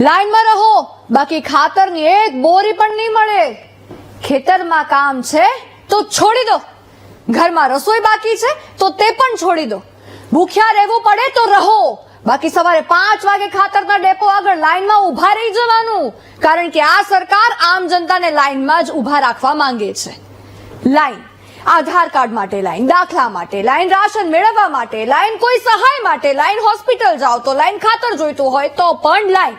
લાઈનમાં રહો. બાકી ખાતરની એક બોરી પણ નહીં મળે. ખેતરમાં કામ છે તો છોડી દો. ઘરમાં રસોઈ બાકી છે તો તે પણ છોડી દો. ભૂખ્યા રહેવું પડે તો રહો. બાકી સવારે પાંચ વાગે ખાતરના ડેપો આગળ લાઈનમાં ઊભા રહી જવાનું. કારણ કે આ સરકાર આમ જનતાને લાઈનમાં જ ઊભા રાખવા માંગે છે. લાઈન. આધાર કાર્ડ માટે લાઈન, દાખલા માટે લાઈન, રાશન મેળવવા માટે લાઈન, કોઈ સહાય માટે લાઈન, હોસ્પિટલ જાઓ તો લાઈન, ખાતર જોઈતું હોય તો પણ લાઈન.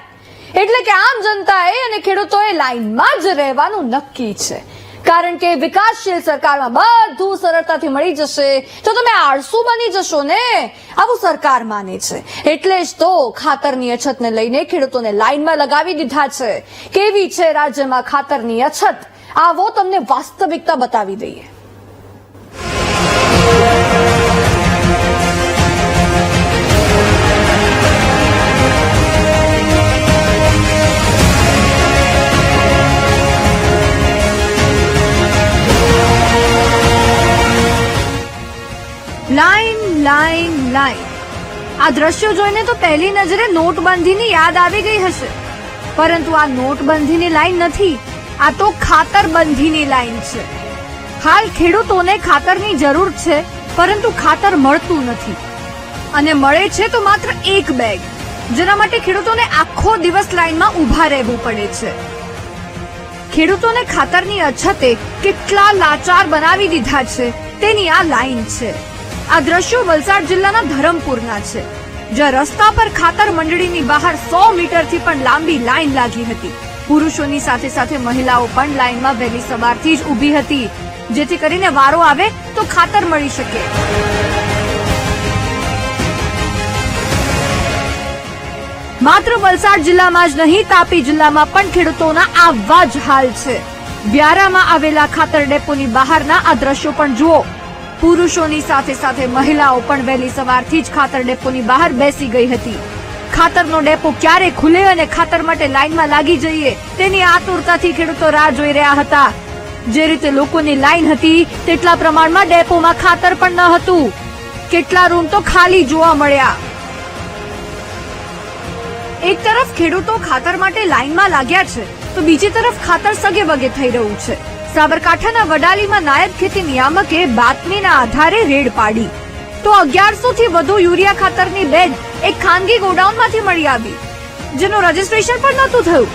એટલે કે આમ જનતાએ અને ખેડૂતોએ લાઈનમાં જ રહેવાનું નક્કી છે. કારણ કે વિકાસશીલ સરકારમાં બધું સરળતાથી મળી જશે. તો તમે આળસુ બની જશો ને? આવું સરકાર માને છે. એટલે જ તો ખાતરની અછતને લઈને ખેડૂતોને લાઈનમાં લગાવી દીધા છે. કેવી છે રાજ્યમાં ખાતરની અછત? આવો તમને વાસ્તવિકતા બતાવી દઈએ. Line line. આ દ્રશ્યો જોઈને તો પહેલી નજરે નોટબંધીની યાદ આવી ગઈ હશે. પરંતુ આ નોટબંધીની લાઈન નથી, આ તો ખાતરબંધીની લાઈન છે. હાલ ખેડૂતોને ખાતરની જરૂર છે, પરંતુ ખાતર મળતું નથી. અને મળે છે તો માત્ર એક બેગ, જેના માટે ખેડૂતોને આખો દિવસ લાઈનમાં ઊભા રહેવું પડે છે. ખેડૂતોને ખાતરની અછતે કેટલા લાચાર બનાવી દીધા છે, તેની આ લાઈન છે. આ દ્રશ્યો વલસાડ જિલ્લાના ધરમપુરના છે, જ્યાં રસ્તા પર ખાતર મંડળીની બહાર સો મીટરથી પણ લાંબી લાઈન લાગી હતી. પુરુષોની સાથે સાથે મહિલાઓ પણ લાઈનમાં વહેલી સવારથી જ ઊભી હતી. જેથી કરીને વારો આવે તો ખાતર મળી શકે. માત્ર વલસાડ જિલ્લામાં જ નહીં, તાપી જિલ્લામાં પણ ખેડૂતોના આવા જ હાલ છે. વ્યારામાં આવેલા ખાતર ડેપોની બહારના આ દ્રશ્યો પણ જુઓ. પુરુષોની સાથે સાથે મહિલાઓ પણ વહેલી સવારથી જ ખાતર ડેપોની બહાર બેસી ગઈ હતી. ખાતરનો ડેપો ક્યારે ખુલે અને ખાતર માટે લાઈનમાં લાગી જઈએ તેની આતુરતાથી ખેડૂતો રાહ જોઈ રહ્યા હતા. જે રીતે લોકોની લાઈન હતી તેટલા પ્રમાણમાં ડેપોમાં ખાતર પણ ન હતું. કેટલા રૂમ તો ખાલી જોવા મળ્યા. એક તરફ ખેડૂતો ખાતર માટે લાઈનમાં લાગ્યા છે, તો બીજી તરફ ખાતર સગે વગે થઈ રહ્યું છે. સાબરકાંઠાના વડાલીમાં નાયબ ખેતી નિયામકે બાતમીના આધારે રેડ પાડી. તો અગિયારસો થી વધુ યુરિયા ખાતરની બેગ એક ખાનગી ગોડાઉનમાંથી મળી આવી, જેનું રજીસ્ટ્રેશન પણ નહોતું થયું.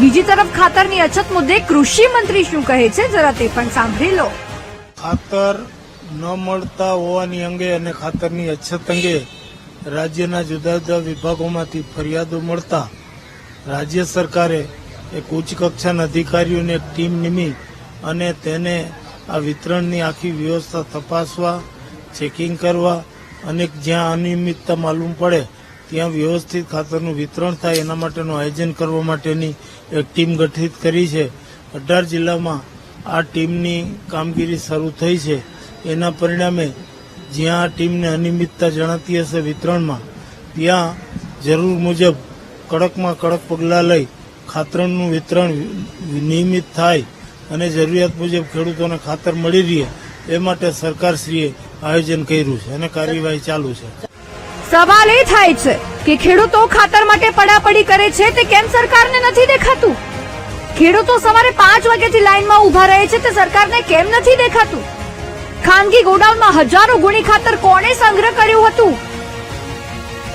બીજી તરફ ખાતરની અછત મુદ્દે કૃષિ મંત્રી શું કહે છે, જરા તે પણ સાંભળી લો. ખાતર ન મળતા હોવાની અંગે અને ખાતરની અછત અંગે રાજ્યના જુદા જુદા વિભાગોમાંથી ફરિયાદો મળતા રાજ્ય સરકારે એક ઉચ્ચ કક્ષાના અધિકારીઓની એક ટીમ નિમી અને તેને આ વિતરણની આખી વ્યવસ્થા તપાસવા ચેકિંગ કરવા અને જ્યાં અનિયમિતતા માલુમ પડે, ત્યાં વ્યવસ્થિત ખાતરનું વિતરણ થાય એના માટેનું આયોજન કરવા માટેની એક ટીમ ગઠિત કરી છે. અઢાર જિલ્લામાં આ ટીમની કામગીરી શરૂ થઈ છે. એના પરિણામે જ્યાં આ ટીમને અનિયમિતતા જણાતી હશે વિતરણમાં, ત્યાં જરૂર મુજબ કડકમાં કડક પગલાં લઈ ખાતરનું વિતરણ નિયમિત થાય અને જરૂરિયાત મુજબ ખેડૂતોને ખાતર મળી રહે, એ માટે સરકારશ્રીએ આયોજન કર્યું છે અને કાર્યવાહી ચાલુ છે. સવાલ એ થાય છે કે ખેડૂતો ખાતર માટે પડાપડી કરે છે તે કેમ સરકારને નથી દેખાતું? ખેડૂતો સવારે પાંચ વાગ્યાથી લાઇનમાં ઊભા રહે છે તે સરકારને કેમ નથી દેખાતું? ખાનગી ગોડાઉનમાં હજારો ગુણી ખાતર કોણે સંગ્રહ કર્યું હતું?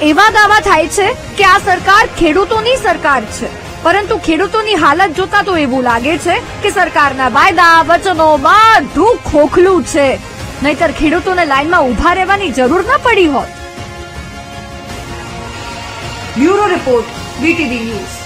એવા દાવા થાય છે કે આ સરકાર ખેડૂતોની સરકાર છે. પરંતુ ખેડૂતોની હાલત જોતા તો એવું લાગે છે કે સરકારના વાયદા વચનો બધું ખોખલું છે. નહીતર ખેડૂતોને લાઈનમાં ઊભા રહેવાની જરૂર ન પડી હોત. Bureau report BTV news.